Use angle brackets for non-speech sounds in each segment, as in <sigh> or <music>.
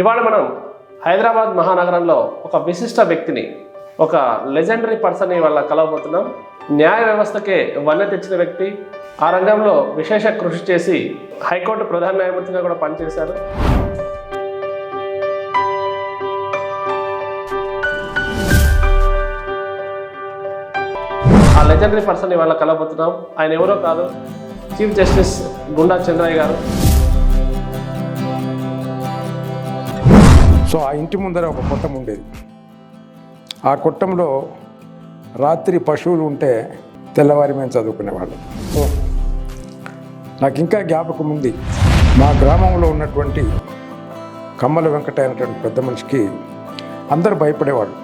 ఇవాళ మనం హైదరాబాద్ మహానగరంలో ఒక విశిష్ట వ్యక్తిని ఒక లెజెండరీ పర్సన్ ఇవాళ కలవబోతున్నాం. న్యాయ వ్యవస్థకే వన్నె తెచ్చిన వ్యక్తి ఆ రంగంలో విశేష కృషి చేసి హైకోర్టు ప్రధాన న్యాయమూర్తిగా కూడా పనిచేశారు. ఆ లెజెండరీ పర్సన్ ఇవాళ కలవబోతున్నాం. ఆయన ఎవరో కాదు చీఫ్ జస్టిస్ గుండా చంద్రయ్య గారు. సో ఆ ఇంటి ముందర ఒక కుట్టం ఉండేది. ఆ కుట్టంలో రాత్రి పశువులు ఉంటే తెల్లవారి మేము చదువుకునేవాళ్ళం. నాకు ఇంకా జ్ఞాపకం ఉంది. మా గ్రామంలో ఉన్నటువంటి కమ్మల వెంకట అయినటువంటి పెద్ద మనిషికి అందరూ భయపడేవాళ్ళు.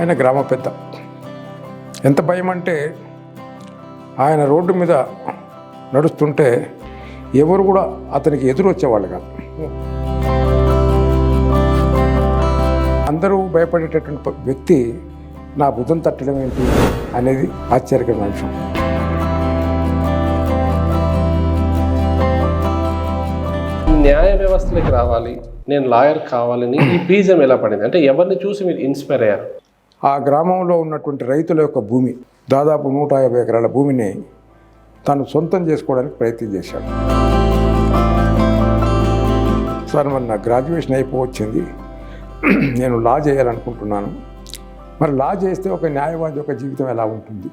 ఆయన గ్రామ పెద్ద. ఎంత భయం అంటే ఆయన రోడ్డు మీద నడుస్తుంటే ఎవరు కూడా అతనికి ఎదురు వచ్చేవాళ్ళు కాదు. అందరూ భయపడేటటువంటి వ్యక్తి నా బుధం తట్టడం ఏంటి అనేది ఆశ్చర్యకరమైన విషయం. న్యాయ వ్యవస్థలోకి రావాలి నేను లాయర్ కావాలని ఈ బీజం ఎలా పడింది? అంటే ఎవరిని చూసి మీరు ఇన్స్పైర్ అయ్యారు? ఆ గ్రామంలో ఉన్నటువంటి రైతుల యొక్క భూమి దాదాపు నూట యాభై ఎకరాల భూమిని తను సొంతం చేసుకోవడానికి ప్రయత్నం చేశాడు. సార్ మరి నా గ్రాడ్యుయేషన్ అయిపోవచ్చింది. <clears throat> నేను లా చేయాలనుకుంటున్నాను. మరి లా చేస్తే ఒక న్యాయవాది యొక్క జీవితం ఎలా ఉంటుంది?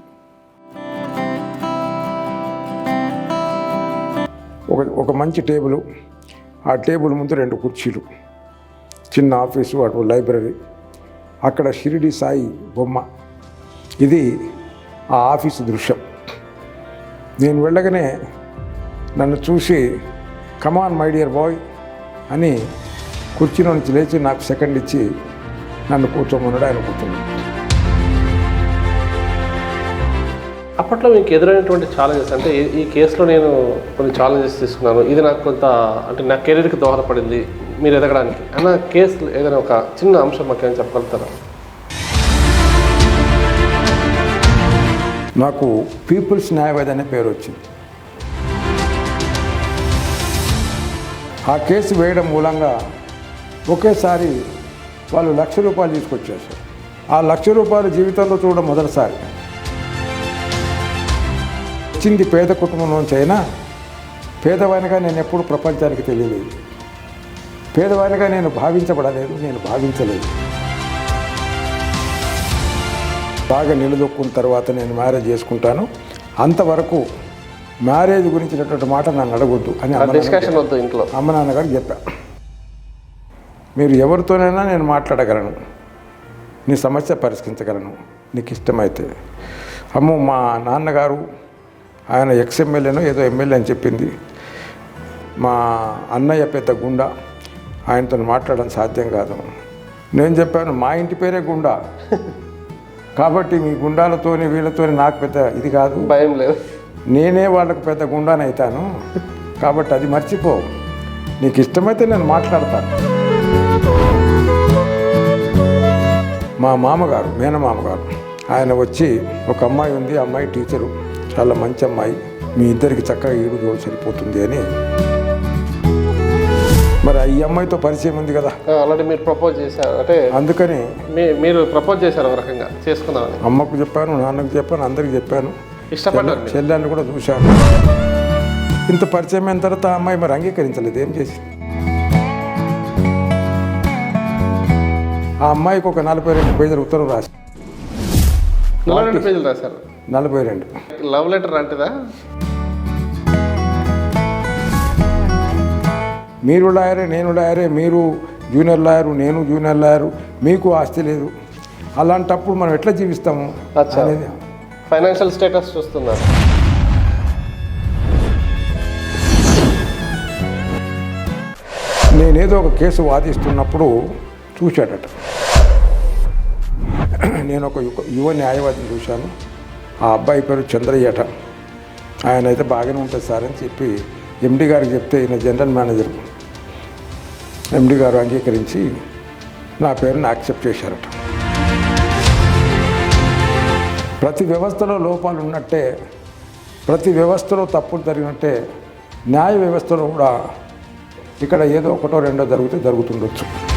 ఒక ఒక మంచి టేబుల్ ఆ టేబుల్ ముందు రెండు కుర్చీలు చిన్న ఆఫీసు అటు లైబ్రరీ అక్కడ షిరిడి సాయి బొమ్మ. ఇది ఆ ఆఫీసు దృశ్యం. నేను వెళ్ళగానే నన్ను చూసి కమాన్ మై డియర్ బాయ్ అని కుర్చీలో నుంచి లేచి నాకు సెకండ్ ఇచ్చి నన్ను కూర్చోమన్నాడు ఆయన కూర్చున్నాడు. అప్పట్లో మీకు ఎదురైనటువంటి ఛాలెంజెస్ అంటే ఈ- కేసులో నేను కొన్ని ఛాలెంజెస్ తీసుకున్నాను. ఇది నాకు కొంత అంటే నా కెరీర్కి దోహదపడింది మీరు ఎదగడానికి. అన్న కేసు ఏదైనా ఒక చిన్న అంశం మాకు ఏమైనా చెప్పగలుగుతారా? నాకు పీపుల్స్ న్యాయవాది అనే పేరు వచ్చింది. ఆ కేసు వేయడం మూలంగా ఒకేసారి వాళ్ళు లక్ష రూపాయలు తీసుకొచ్చేసారు ఆ లక్ష రూపాయలు జీవితంలో చూడడం మొదటిసారి. వచ్చింది పేద కుటుంబం నుంచి అయినా పేదవానిగా నేను ఎప్పుడు ప్రపంచానికి తెలియలేదు. పేదవానిగా నేను భావించబడలేదు నేను భావించలేదు. బాగా నిలదొక్కున్న తర్వాత నేను మ్యారేజ్ చేసుకుంటాను. అంతవరకు మ్యారేజ్ గురించినటువంటి మాట నన్ను అడగొద్దు అని అమ్మ నాన్న డిస్కషన్ వద్దు ఇంట్లో. అమ్మ నాన్నగారు చెప్పా మీరు ఎవరితోనైనా నేను మాట్లాడగలను. నీ సమస్య పరిష్కరించగలను. నీకు ఇష్టమైతే. అమ్మో మా నాన్నగారు ఆయన ఎక్స్ ఎమ్మెల్యేనో ఏదో ఎమ్మెల్యే అని చెప్పింది. మా అన్నయ్య పెద్ద గుండా ఆయనతో మాట్లాడడం సాధ్యం కాదు. నేను చెప్పాను మా ఇంటి పేరే గుండా. కాబట్టి మీ గుండాలతోని వీళ్ళతోని నాకు పెద్ద ఇది కాదు. భయం లేదు. నేనే వాళ్ళకు పెద్ద గుండానైతాను. కాబట్టి అది మర్చిపో. నీకు ఇష్టమైతే నేను మాట్లాడతాను. మా మామగారు మేనమామగారు ఆయన వచ్చి ఒక అమ్మాయి ఉంది అమ్మాయి టీచరు చాలా మంచి అమ్మాయి మీ ఇద్దరికి చక్కగా ఈడు జోడు సరిపోతుంది అని. మరి ఈ అమ్మాయితో పరిచయం ఉంది కదా. ఆల్రెడీ మీరు ప్రపోజ్ చేశారు అంటే అందుకని మీరు ప్రపోజ్ చేశారు ఒక రకంగా చేసుకుందామని అమ్మకు చెప్పాను నాన్నకు చెప్పాను అందరికి చెప్పాను. ఇష్టపడ్డారు మీరు. చెల్లెళ్ళు కూడా చూశాను. ఇంత పరిచయం అయిన తర్వాత ఆ అమ్మాయి మరి అంగీకరించలేదు ఏం చేసి ఆ అమ్మాయికి ఒక నలభై రెండు పేజీల ఉత్తరం రాసి నలభై రెండు పేజీలు రాశారు. నలభై రెండు. లవ్ లెటర్ లాంటిదా మీరు లాయరే నేను లాయరే మీరు జూనియర్ లాయరు నేను జూనియర్ లాయరు మీకు ఆస్తి లేదు. అలాంటప్పుడు మనం ఎట్లా జీవిస్తాము. అనేది ఫైనాన్షియల్ స్టేటస్ చూస్తున్నారు నేనేదో ఒక కేసు వాదిస్తున్నప్పుడు చూశాడట. నేను ఒక యువ- యువ న్యాయవాదిని చూశాను. ఆ అబ్బాయి పేరు చంద్రయ్యట. ఆయన అయితే బాగానే ఉంటుంది సార్ అని చెప్పి ఎండి గారికి చెప్తే ఈయన జనరల్ మేనేజర్ ఎండి గారు అంగీకరించి నా పేరుని యాక్సెప్ట్ చేశారట. ప్రతి వ్యవస్థలో లోపాలు ఉన్నట్టే ప్రతి వ్యవస్థలో తప్పులు జరిగినట్టే న్యాయ వ్యవస్థలో కూడా ఇక్కడ ఏదో ఒకటో రెండో జరిగితే జరుగుతుండొచ్చు.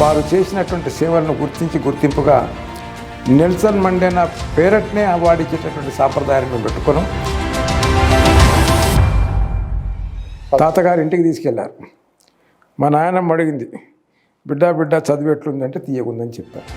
వారు చేసినటువంటి సేవలను గుర్తించి గుర్తింపుగా నెల్సన్ మండేనా పేరట్నే అవార్డు ఇచ్చేటటువంటి సాంప్రదాయాన్ని పెట్టుకున్నాం తాతగారి ఇంటికి తీసుకెళ్ళారు. మా నాయనమ్మ అడిగింది బిడ్డ బిడ్డ చదివి ఎట్లుందంటే తీయకుందని చెప్పారు.